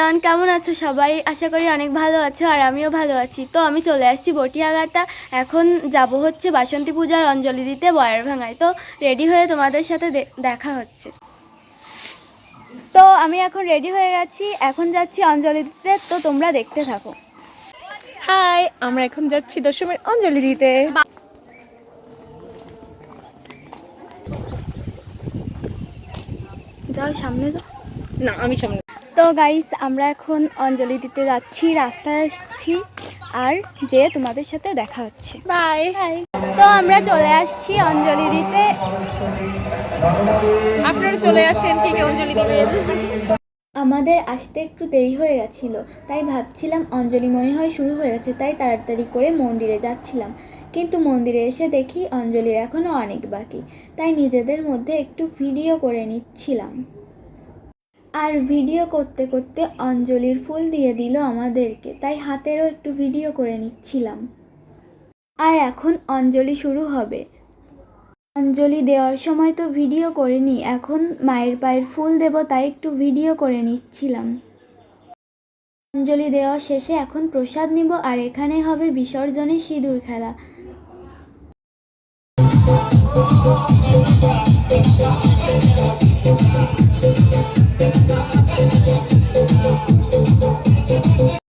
Everyone কেমন আছো সবাই? আশা করি অনেক ভালো আছো আর আমিও ভালো আছি। তো আমি চলে আসছি বটিয়াঘাটা। এখন যাব হচ্ছে বাসন্তী পূজার অঞ্জলি দিতে বয়ার ভাঙায় তো রেডি হয়ে তোমাদের সাথে দেখা হচ্ছে। তো আমি এখন রেডি হয়ে গেছি। এখন যাচ্ছি অঞ্জলি দিতে। তো তোমরা দেখতে থাকো। হাই আমরা এখন যাচ্ছি দশমীর অঞ্জলি দিতে। যাও সামনে যাও। না আমি সামনে তো গাইস আমরা এখন অঞ্জলি দিতে যাচ্ছি রাস্তায় আসছি আর যে তোমাদের সাথে দেখা হচ্ছে। Bye Bye. তো আমরা চলে আসছি অঞ্জলি দিতে। আপনারা চলে আসেন কে কে অঞ্জলি দিবেন আমাদের আসতে একটু দেরি হয়ে গেছিল তাই ভাবছিলাম অঞ্জলি মনে হয় শুরু হয়ে গেছে তাই তাড়াতাড়ি করে মন্দিরে যাচ্ছিলাম। কিন্তু মন্দিরে এসে দেখি অঞ্জলির এখনও অনেক বাকি তাই নিজেদের মধ্যে একটু ভিডিও করে নিচ্ছিলাম। আর ভিডিও করতে করতে অঞ্জলির ফুল দিয়ে দিল আমাদেরকে, তাই হাতেরও একটু ভিডিও করে নিচ্ছিলাম। আর এখন অঞ্জলি শুরু হবে। অঞ্জলি দেওয়ার সময় তো ভিডিও করিনি, এখন মায়ের পায়ের ফুল দেব তাই একটু ভিডিও করে নিচ্ছিলাম। অঞ্জলি দেওয়া শেষে এখন প্রসাদ নিব আর এখানে হবে বিসর্জনে সিঁদুর খেলা।